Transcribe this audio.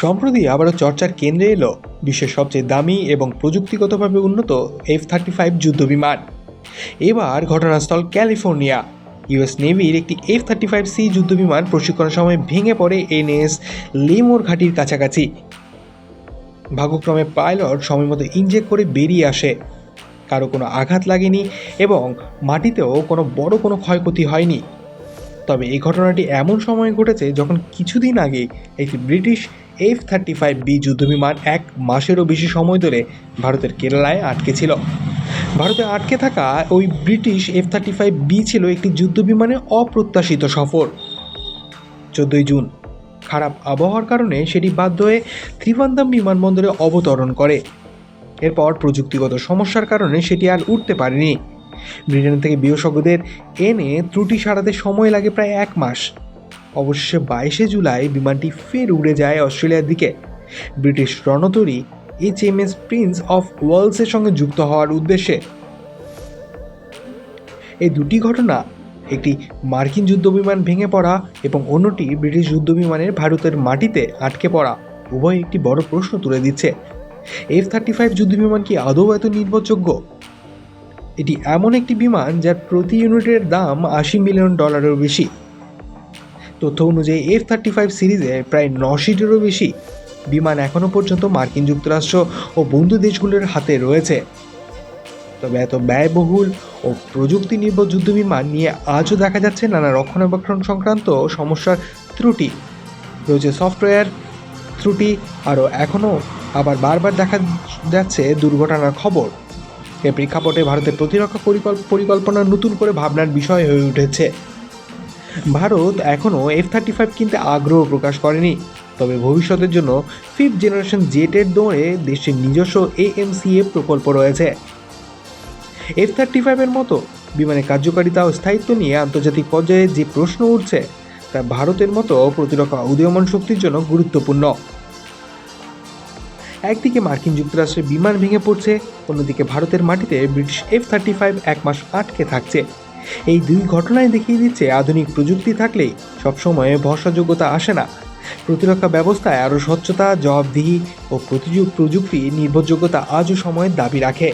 সম্প্রতি আবারও চর্চার কেন্দ্রে এলো বিশ্বের সবচেয়ে দামি এবং প্রযুক্তিগতভাবে উন্নত এফ থার্টি ফাইভ যুদ্ধবিমান। এবার ঘটনাস্থল ক্যালিফোর্নিয়া। ইউএস নেভির একটি এফ থার্টি ফাইভ সি যুদ্ধবিমান প্রশিক্ষণের সময় ভেঙে পড়ে এনএস লেমোর ঘাটির কাছাকাছি। ভাগ্যক্রমে পাইলট সময়মতো ইনজেক্ট করে বেরিয়ে আসে। কারও কোনো আঘাত লাগেনি এবং মাটিতেও কোনো বড় কোনো ক্ষয়ক্ষতি হয়নি। তবে এই ঘটনাটি এমন সময় ঘটেছে যখন কিছুদিন আগে একটি British F thirty five B যুদ্ধবিমান এক মাসেরও বেশি সময় ধরে ভারতের কেরালায় আটকে ছিল। ভারতে আটকে থাকা ওই British F thirty five B ছিল একটি যুদ্ধবিমানের অপ্রত্যাশিত সফর। চোদ্দোই জুন, খারাপ আবহাওয়ার কারণে সেটি বাধ্য হয়ে ত্রিভান্দাম বিমানবন্দরে অবতরণ করে। এরপর প্রযুক্তিগত সমস্যার কারণে সেটি আর উঠতে পারেনি। ব্রিটেন থেকে বিশেষজ্ঞদের এনে ত্রুটি সারাতে সময় লাগে প্রায় এক মাস। অবশেষে বাইশে জুলাই বিমানটি ফের উড়ে যায় অস্ট্রেলিয়ার দিকে। British রণতরী H M S prince of ওয়েলসের সঙ্গে যুক্ত হওয়ার উদ্দেশ্যে। এই দুটি ঘটনা, একটি মার্কিন যুদ্ধবিমান ভেঙে পড়া এবং অন্যটি ব্রিটিশ যুদ্ধবিমানের ভারতের মাটিতে আটকে পড়া, উভয় একটি বড় প্রশ্ন তুলে দিচ্ছে। এফ থার্টি ফাইভ যুদ্ধবিমান কি আদৌ এত নির্ভরযোগ্য? এটি এমন একটি বিমান যার প্রতি ইউনিটের দাম আশি মিলিয়ন ডলারেরও বেশি। তথ্য অনুযায়ী এফ থার্টি ফাইভ সিরিজে প্রায় নশিটিরও বেশি বিমান এখনও পর্যন্ত মার্কিন যুক্তরাষ্ট্র ও বন্ধু দেশগুলোর হাতে রয়েছে। তবে এত ব্যয়বহুল ও প্রযুক্তি নির্ভর যুদ্ধবিমান নিয়ে আজও দেখা যাচ্ছে নানা রক্ষণাবেক্ষণ সংক্রান্ত সমস্যার ত্রুটি। রয়েছে সফটওয়্যার ত্রুটি, আরও এখনও আবার বারবার দেখা যাচ্ছে দুর্ঘটনার খবর। এ প্রেক্ষাপটে ভারতের প্রতিরক্ষা পরিকল্প- পরিকল্পনা নতুন করে ভাবনার বিষয় হয়ে উঠেছে। ভারত এখনও এফ থার্টি ফাইভ কিনতে আগ্রহ প্রকাশ করেনি। তবে ভবিষ্যতের জন্য ফিফথ জেনারেশন জেটের দৌড়ে দেশের নিজস্ব এএমসিএ প্রকল্প রয়েছে। এফ থার্টি ফাইভের মতো বিমানের কার্যকারিতা ও স্থায়িত্ব নিয়ে আন্তর্জাতিক পর্যায়ে যে প্রশ্ন উঠছে, তা ভারতের মতো প্রতিরক্ষা উদীয়মান শক্তির জন্য গুরুত্বপূর্ণ। একদিকে মার্কিন যুক্তরাষ্ট্রের বিমান ভেঙে পড়ছে, অন্যদিকে ভারতের মাটিতে ব্রিটিশ এফ থার্টি ফাইভ এক মাস আটকে থাকছে। এই দুই ঘটনায় দেখিয়ে দিচ্ছে আধুনিক প্রযুক্তি থাকলেই সবসময় ভরসাযোগ্যতা আসে না। প্রতিরক্ষা ব্যবস্থায় আরও স্বচ্ছতা, জবাবদিহি ও প্রতিযোগ প্রযুক্তি নির্ভরযোগ্যতা আজও সময়ের দাবি রাখে।